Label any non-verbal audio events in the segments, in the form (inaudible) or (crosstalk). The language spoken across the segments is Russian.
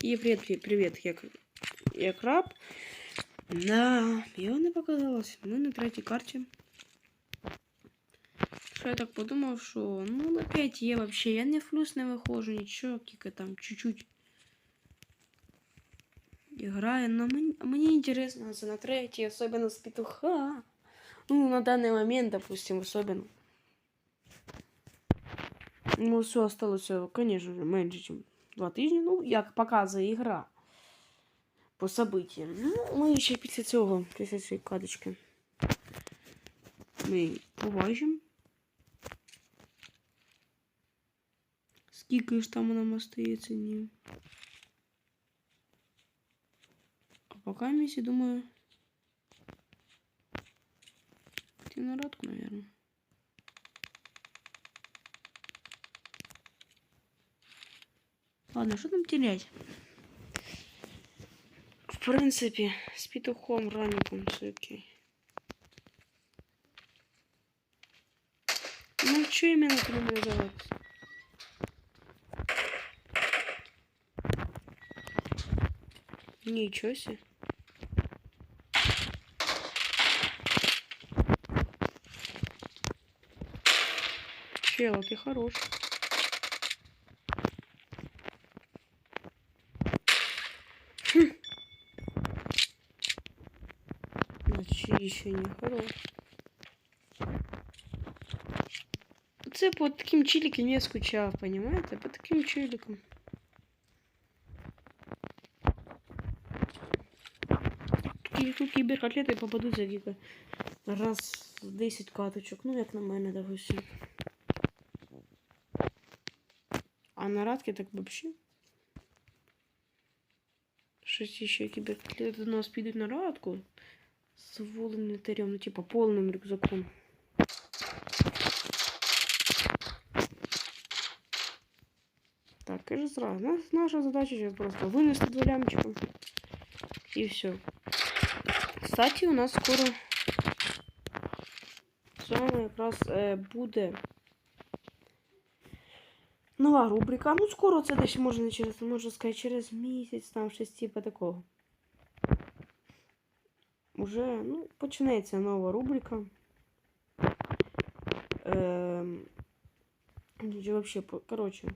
І привіт, привіт, як, як раб. Да, його не показалось. Ми на третій карті. Що я так подумав, що ну на 5 є вообще. Я не в плюс не виходжу, нічого, тільки там чуть-чуть. Играю, но мені, мені интересно це на третій, особенно з петуха. Ну, на данный момент, допустим, особенно. Ну, все осталось, конечно же, меньше, чем два тижні. Ну, як показує ігра по событиям. Ну, ми ще після цього, після цієї кадочки. Ми побачимо. Скільки ж там нам остається днів. А пока місі, думаю. Ти на радку, наверное. Ладно, що там терять? В принципі, з петухом ранником все окей. Ну, що іменно трималізуватися? Ничего себе. Чел, ты хорош. Значит, еще не хорош. Це по таким чиликам я скучав, понимаете? По таким чиликам. Такі тут кіберкотлети попадуть за віка. Раз в 10 каточок. Ну, як на мене, допустим. А на радки так вообще. Щось ще кіберкотлети до нас підуть на радку. З волим інвентарем, ну типа повним рюкзаком. Так, кажу сразу. Нас- Наша задача сейчас просто вынести два лямчика. И все. Кстати, у нас скоро сьогодні якраз е, буде нова рубрика. Ну, скоро це десь може не через, можна сказати, через місяць, там щось типу такого. Уже, ну, почнеться нова рубрика. Чи вообще, короче,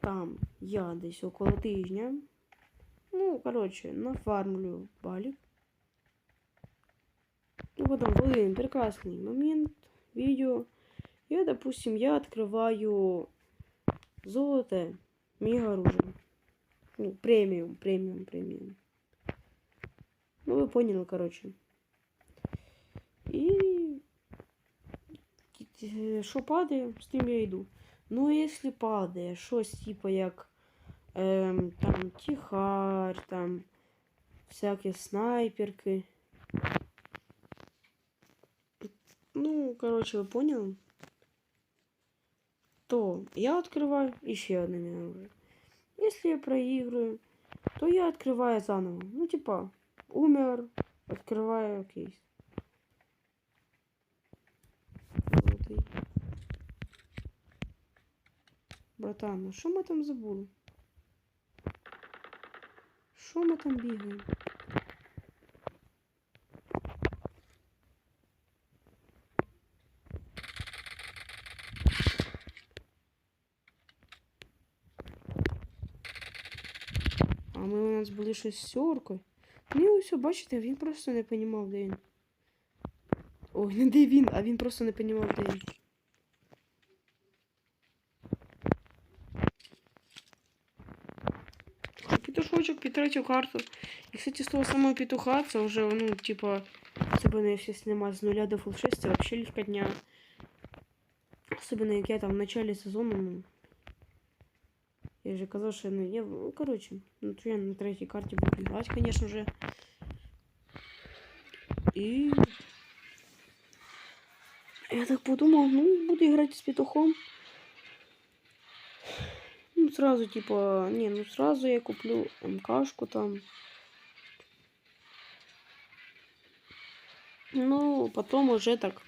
там я десь около тижня. Ну, короче, нафармлю балик. И потом в один прекрасный момент, видео, я, допустим, я открываю золото мега оружие. Ну, премиум, премиум, премиум. Ну, вы поняли, короче. И що падає, з тим я йду. Ну, якщо падає щось, типу, як ем, там тихарь, там всякі снайперки. Ну, короче, вы поняли? То я открываю еще одно оружие. Если я проигрываю, то я открываю заново. Ну, типа, умер, открываю кейс. Золотий. Братан, ну що ми там забули? Що ми там бігаємо? А ми у нас були щось з сьоркою. Ну і ось, бачите, він просто не понімав, де він. Ой, не де він, а він просто не понімав, де він. Петушочок під третю карту. І, кстати, з того самого петуха, це вже, ну, типа, не все снимать з нуля до фул 6, це вообще легкотня. Особенно як я там в начале сезону, ну, я же казав, що ну, я, ну, короче, ну, я на третій карті буду играть, конечно же. И я так подумал, ну, буду играть с петухом. Ну, сразу, типа, не, ну, сразу я куплю МКшку там. Ну, потом уже так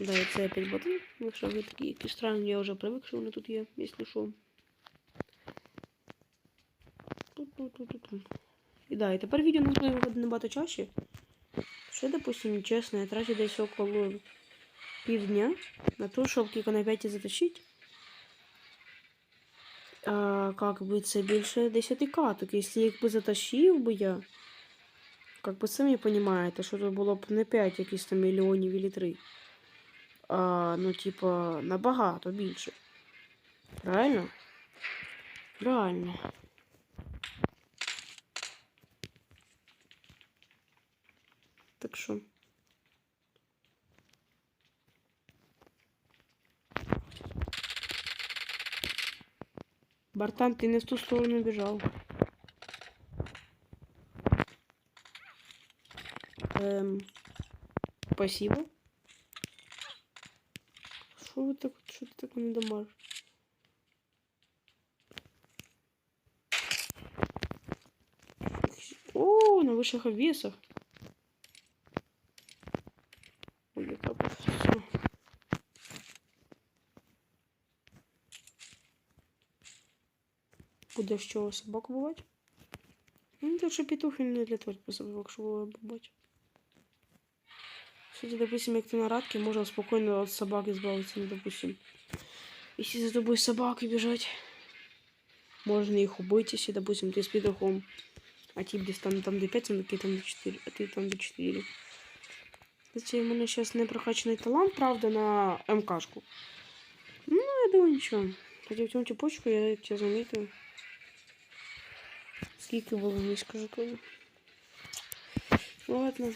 Да, це опять боти. Якщо ви такі якісь странні, я вже привик, що вони тут є, якщо що. І да, і тепер відео буде виходити набагато чаще. Що, допустим, чесно, я трачу десь около півдня на то, щоб тільки на 5 затащить. А, как бы це більше 10 каток. Якщо їх би затащив би я, как би самі розумієте, що це було б не 5 якісь там мільйонів і 3. А, ну, типа, набагато більше. Правильно? Правильно. Так що. Бартан, ты не в ту сторону бежал. Эм, спасибо. Так, что ты так не дамажишь? О, на высших весах. Ой, так вот всё. Буде з чого собак бувати. Ну, так що петух він не для того, щоб собак, щоб бувати. Кстати, допустим, як ти на радке, можно спокойно от собак избавиться, ну, допустим. Если за тобой собаки бежать, можно их убить, если, допустим, ты с петухом, а тип десь там, там до 5 самки, там до 4, а ты там до 4. Кстати, у мене сейчас не прокачаний талант, правда, на МКшку. Ну, я думаю, нічого. Хотя в цьому типочку я тебе замітив. Скільки було, не скажу коли. Ладно.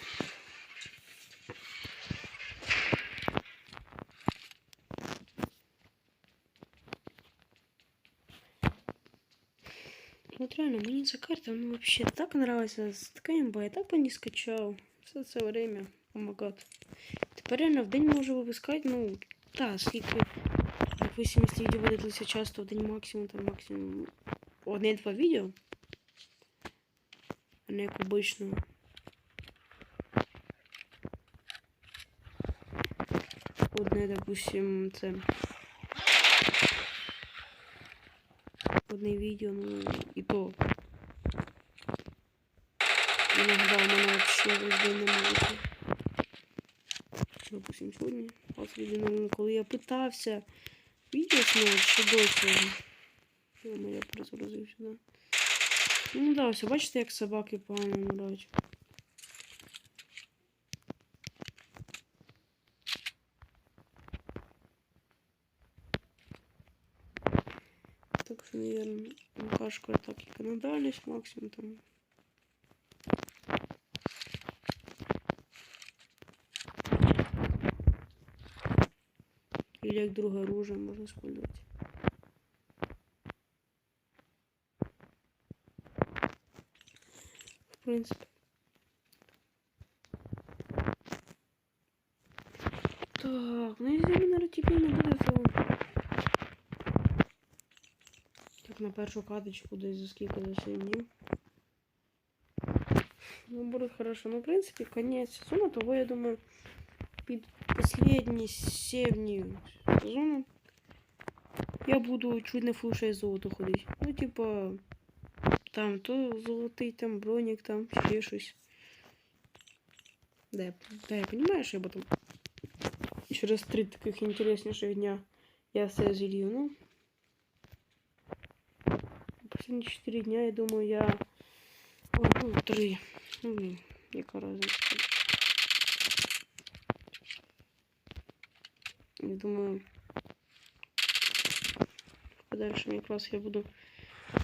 реально, мне эта карта ну, вообще так нравится. С такая имба, я так по ней скачал. Все це время. Помогать. Тепер реально в день можу випускати, ну, та, скільки. Допустим, якщо відео видалися часто в день максимум, там максимум одне-два відео. А не як обично. Одне, допустим, це. Одне відео, ну, і то. Иногда у мене вообще весь день не може. бути. Допустим, сьогодні, послідно, коли я питався відео зняти, що досі. Йома, я перезагрузився, да. Ну да, все, бачите, як собаки погано грають. МКшка так і на дальність максимум там. Или як друге оружие можна использовать. В принципе. Першу каточку десь за скільки за 7 днів. Ну, буде хорошо. Ну, в принципі, конец сезону, того, я думаю, під последні 7 днів сезону я буду чуть не фул 6 золото ходити. Ну, типа, там то золотий, там бронік, там ще щось. Да, я, да, я понимаю, потом через три таких інтересніших дня я все зілью, ну. Последні 4 дня, я думаю, я... Ой, ну, 3. Ну, яка разниця. Я думаю, в подальшем якраз я буду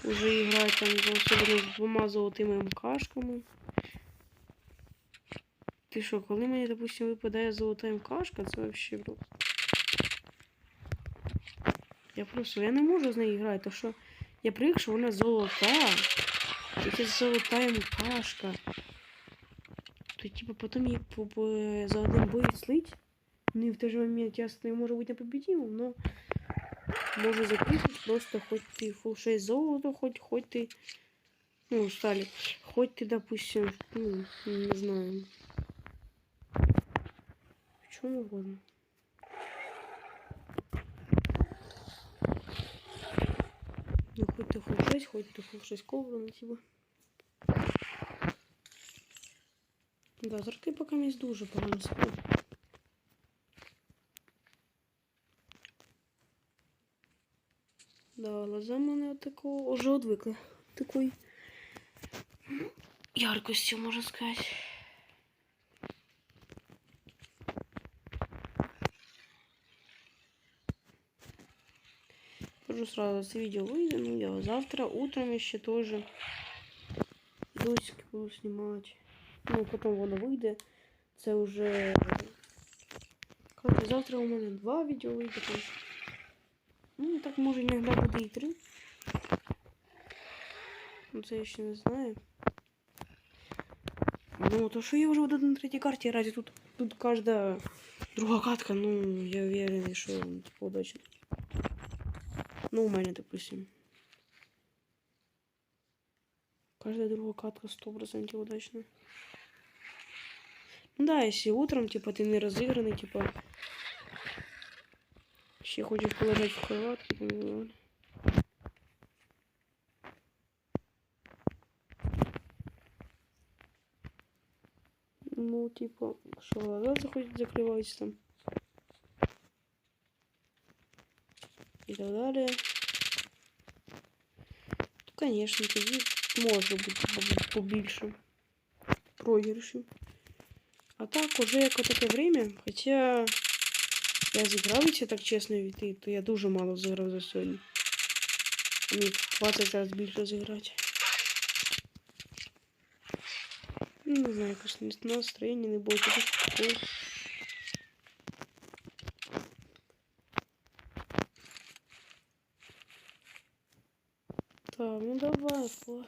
уже играть там особливо з двома золотими МКшками. Ти що, коли мені, допустим, випадає золота МКшка, це вообще просто. Я просто я не можу з нею грати, тому що я привик, що вона золота. І це золота МКшка. То типа потім її по- по- за один бой слить. Ну и в той же момент я с ней может быть непобедимым, но могу записывать просто хоть ты full 6 золота, хоть, хоть ты, ну, стали, хоть ты, допустим, ну, не знаю, в чем угодно. десь, хоч типу щось ковру типу. Да, зірки поки мені дуже погано сплю. Да, глаза в мене от такого вже одвикли. Такої яркості, можна сказати. Скажу сразу, це відео вийде, ну я завтра утром ще теж видосики буду знімати. Ну, потім воно вийде. Це вже. Короче, завтра у мене два відео вийде. там. Ну, так може іноді буде і три. Ну, це я ще не знаю. Ну, то що я вже буду на третій карті раді тут, тут кожна друга катка, ну, я уверен, що типу, удачно. Ну, у мене, допустим. Каждая другая катка сто процентов удачная. Ну да, если утром, типа, ты не разыгранный, типа, еще хочешь положить в кроватку, знаю. Ну, типа, что глаза заходят, закрываются там. И так далее. То, конечно, тоді може бути побі- побільше програшів. А так, уже як таке время, хоча я зіграв, якщо так чесно війти, то я дуже мало зіграв за сьогодні. Мені 20 разів більше зіграти. Ну, не знаю, якось не- настроєння не було такого.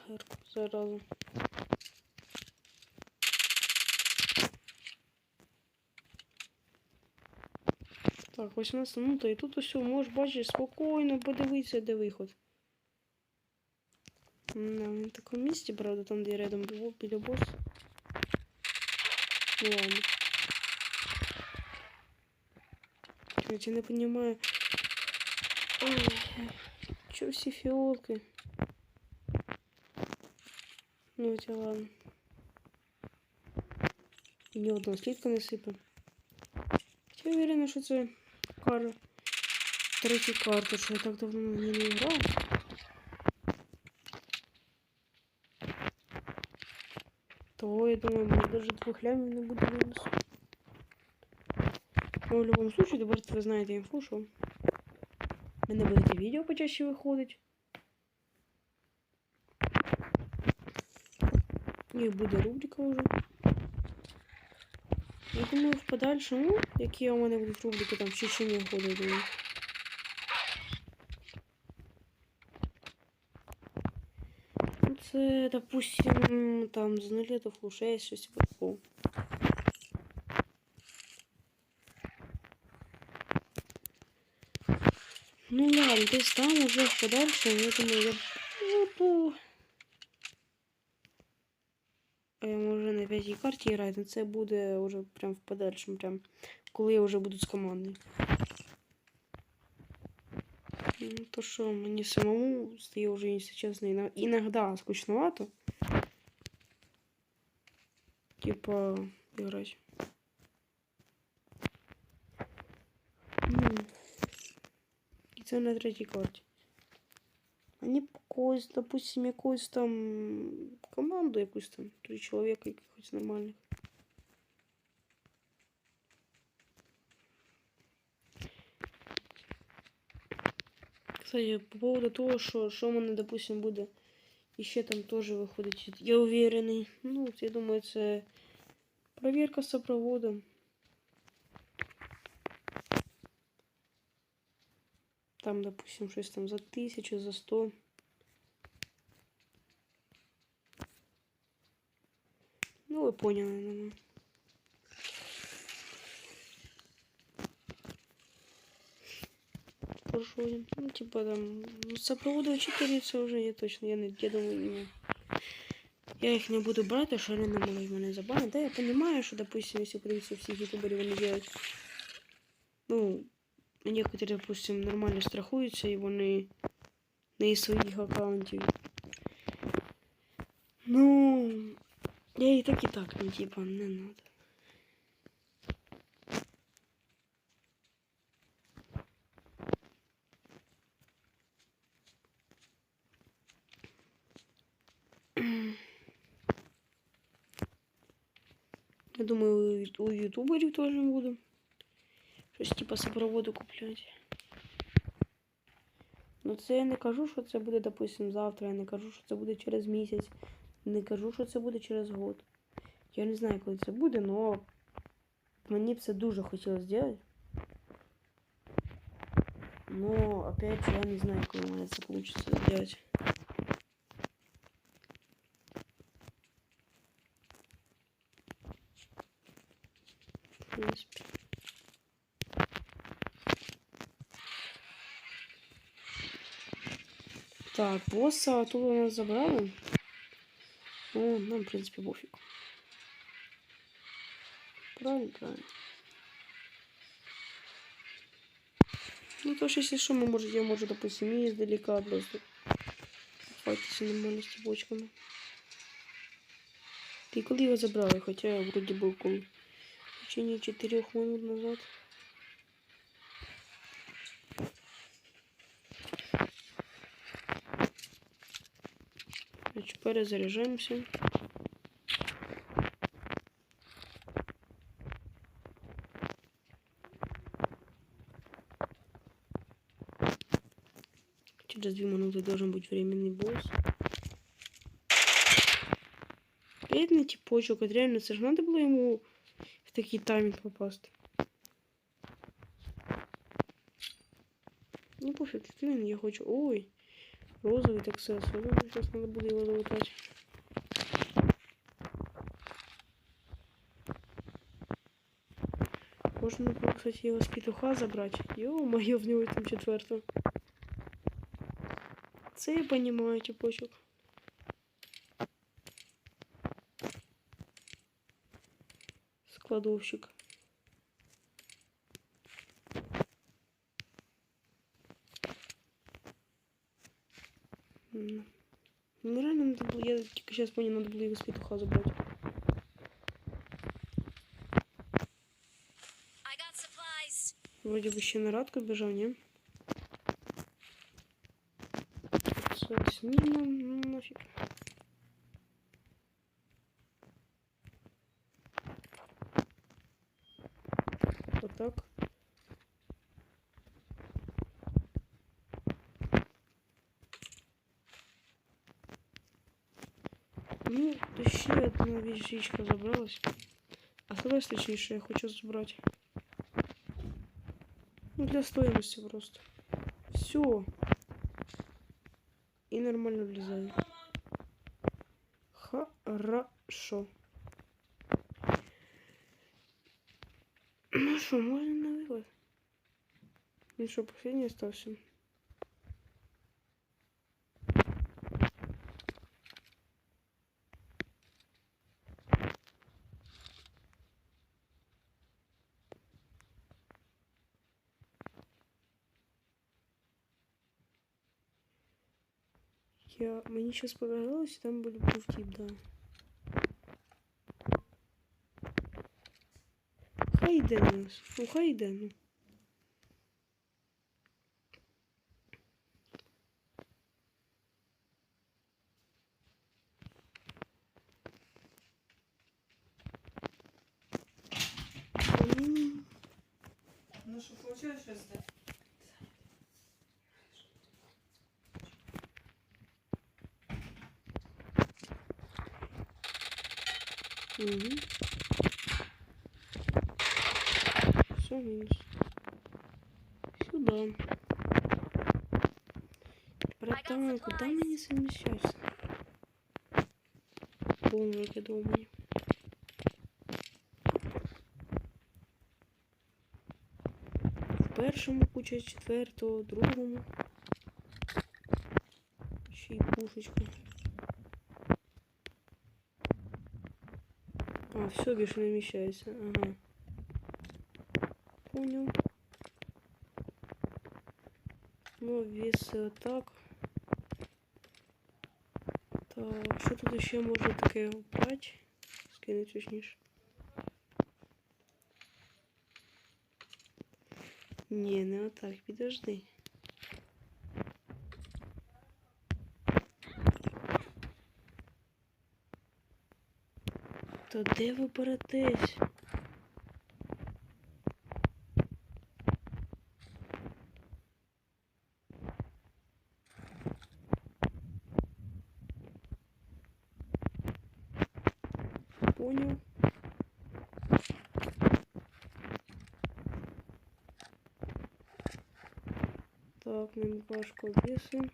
давай, флагерку заразу. Так, 18 минута, і тут усе можеш бачиш спокійно подивитися, де виход. На в такому місці, правда, там, де рядом було біля бос. Ну ладно. Чуть я не понимаю. Ой, чё все фиолки? Ну, это ладно. І ні одного слідка не сипе. Я уверена, що це кара. Третя карта, що я так давно на ній не грав. То, я думаю, мені даже двох лямів не буде мінусу. Ну, в любом случае, добавьте, ви знаєте інфу, що в мене будуть і відео почаще виходить. І буде рубрика вже. Я думаю, в подальшому, які у мене будуть рубрики там в Чечені года, я думаю. Ну, Це, допустим, там з нуля до флу 6, щось типу такого. Ну ладно, десь там уже в подальшому, я думаю, я буду. п'ятій карті грати, це буде вже прям в подальшому, прям коли я вже буду з командою. Ну, То що мені самому стає вже, якщо чесно, іно- іноді скучновато. Типа, играть. Ну, І це на третій карті. Они когось, допустим, якусь там команду, якусь там, три чоловіка якихось нормальних. Кстати, по поводу того, що, що допустим, буде іще там теж виходить. Я уверений. Ну, я думаю, це проверка сопроводом. Там, допустим, щось там за тисячу, за сто. Ну, ви поняли, думаю. Прошу, ну, типа там, ну, сопроводы учительницы уже я точно, я, не- я думаю, не. Я их не буду брать, а что они могут меня забанить. Да, я понимаю, что, допустим, если придется всех ютуберов не делать, ну, некоторые, допустим, нормально страхуються, і вони неї своїх аккаунтів. Ну, я і так і так, ну типа, не надо. Я думаю, у у ютуберів теж буду. Щось типа супроводу купляти. Ну це я не кажу, що це буде, допустим, завтра. Я не кажу, що це буде через місяць. Не кажу, що це буде через год. Я не знаю, коли це буде, но мені б це дуже хотілося зробити. Но опять же я не знаю, коли у мене це вийде зробити. Так, босса тут у нас забрали. Ну, нам, в принципе, пофиг. Правильно, правильно. Ну, то, что, если что, мы можем, я, может, допустим, и издалека просто файтиться нормально с цепочками. Ты коли его забрали? Хотя вроде бы около в течение 4 минут назад. Перезаряжаемся. Через две минуты должен быть временный босс. Бедный типочек, от реально, це ж надо було йому в такий таймінг попасти. Не пофиг, блин, я хочу. Ой, розовый таксес. Сейчас надо буде його залутати. Можна було, кстати, його з петуха забрати. Йо-моє, в нього там четверто. Це я понимаю, типочок. Складовщик. М. Ну реально надо было, я только сейчас понял, надо было его с петуха забрать. Вроде бы еще на радку бежал, не? Це зміна, ну нафиг. Вот так. Ну, то ще одна вещичка забралась. Осталось точніше, я хочу забрать. Ну, для стоимости просто. Все. И нормально влезаю. Хорошо. Ну что, можно на вывод? Ну что, последний остался? Я... Мені сейчас показалось, там був був тип, да. Хай йде на нас. Ну, хай йде, ну. М, Ну что, получилось сейчас да? мгм. Все, минус. Сюда. Братан, куда мне совмещаться? Полный думаю. В першому куча четвертого, другому. Ще й пушечка. А, все, більше не вміщається. Ага. Понял. Ну, вес так. Так, що тут ще можна таке брати? Скинути точніше. Ні, не отак, підожди. То де ви беретесь? Мемкашку обвесим.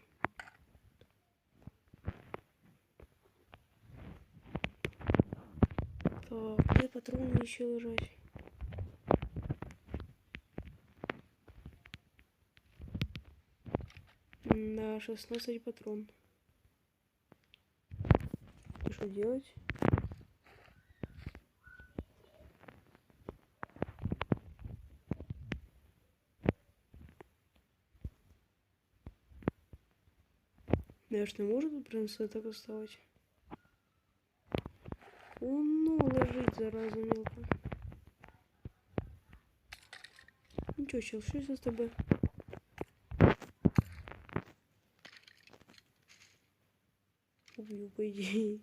Так, где патроны еще лежать? На 16 патрон. Что делать? Я ж не можу тут прям все так оставить. Воно лежить зараза мілка. Нічого, чел, щось з тебе. Уб'ю, по ідеї.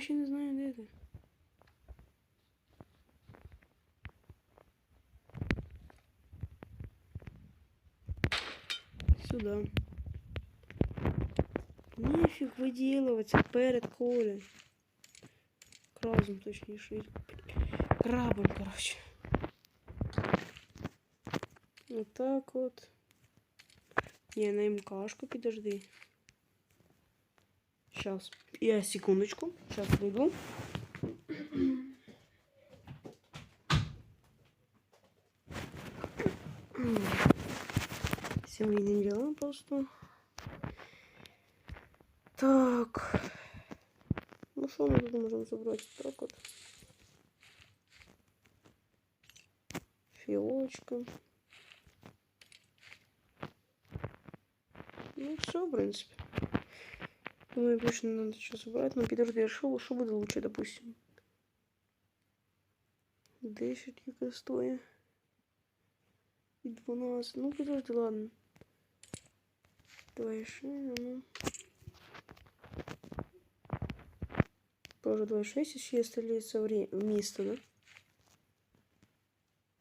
Я не знаю, де ти? Сюда. Нифиг выделываться перед Колей. Кразом, точніше. Крабом, короче. Вот так вот. Не, на МКшку подожди. Сейчас. Я секундочку. Сейчас приду. Семейные дела просто. Так. Ну что мы тут можем забрать? Так вот. Фиолочка. Ну все, в принципе. Думаю, больше не надо что забрать. Но подожди, а что, что будет лучше, допустим? 10 яка стоїть. І 12. Ну, подожди, ладно. Давай ще, ну. Тоже 2,6, еще остается вре- место, да?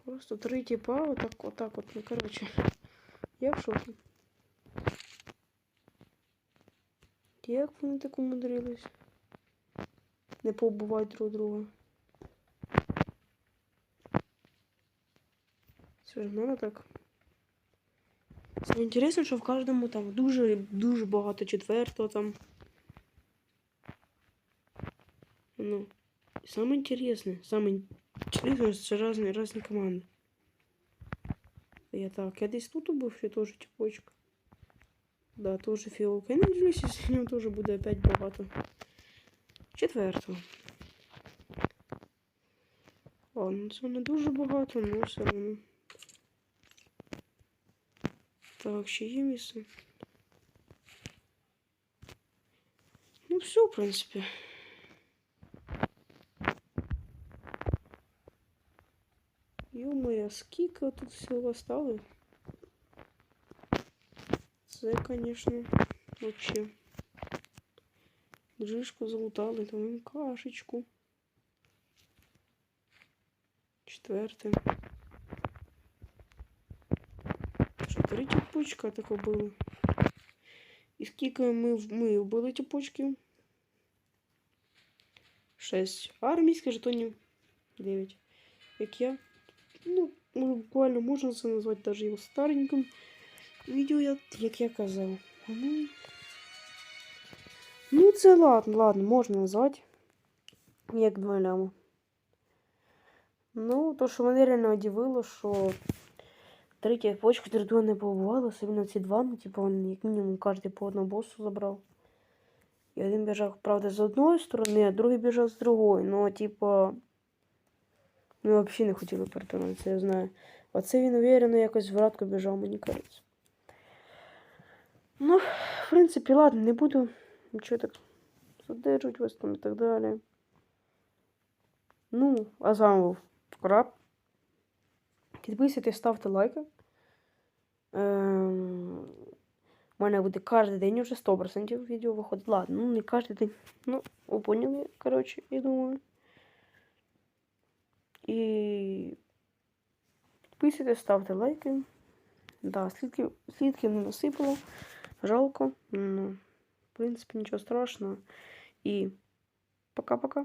Просто три типа, вот так, вот так вот. Ну, короче, (laughs) я в шоке. Як вони так умудрились? Не побувати друг друга. Це ж мене так. Саме інтересно, що в кожному там дуже дуже багато четвертого там. Ну, саме інтересне, саме інтересне, це різні, різні команди. Я так, я десь тут був, ще теж тіпочка. Да, тоже фіолка. Я надіюсь, з ним теж буде опять багато. Четвертого. Ладно, це не дуже багато, але все одно. Так, ще є місце. Ну, все, в принципі. Ё-моё, скільки тут всього стало? Це, конечно, вообще. Джишку залутали, там їм кашечку. Четверте. Що, три тіпочка тако було. І скільки ми, в- ми вбили тіпочків? Шесть. А армійських жетонів дев'ять. Як я. Ну, ну, буквально можна це назвати даже його стареньким. Відео, я, як я казав. Ну, ну це ладно, ладно, можна назвати. Як два. Ну, то, що мене реально удивило, що третя почка територію не побувала, особливо ці два, ну, типу, він як мінімум кожен по одному боссу забрав. І один біжав, правда, з одної сторони, а другий біжав з другої. Ну, типа. Ми взагалі не хотіли перетинатися, я знаю. Оце він уверенно якось в біжав, мені кажеться. Ну, в принципі, ладно, не буду нічого так задержувати вас там і так далі. Ну, а з вами був Краб. Підписуйтесь, ставте лайки. Ем... У мене буде кожен день уже 100% відео виходить. Ладно, ну не кожен день. Ну, ви поняли, коротше, я думаю. І підписуйтесь, ставте лайки. Да, слідки, слідки не насипало. Жалко. Ну, в принципі, нічого страшного. І пока-пока.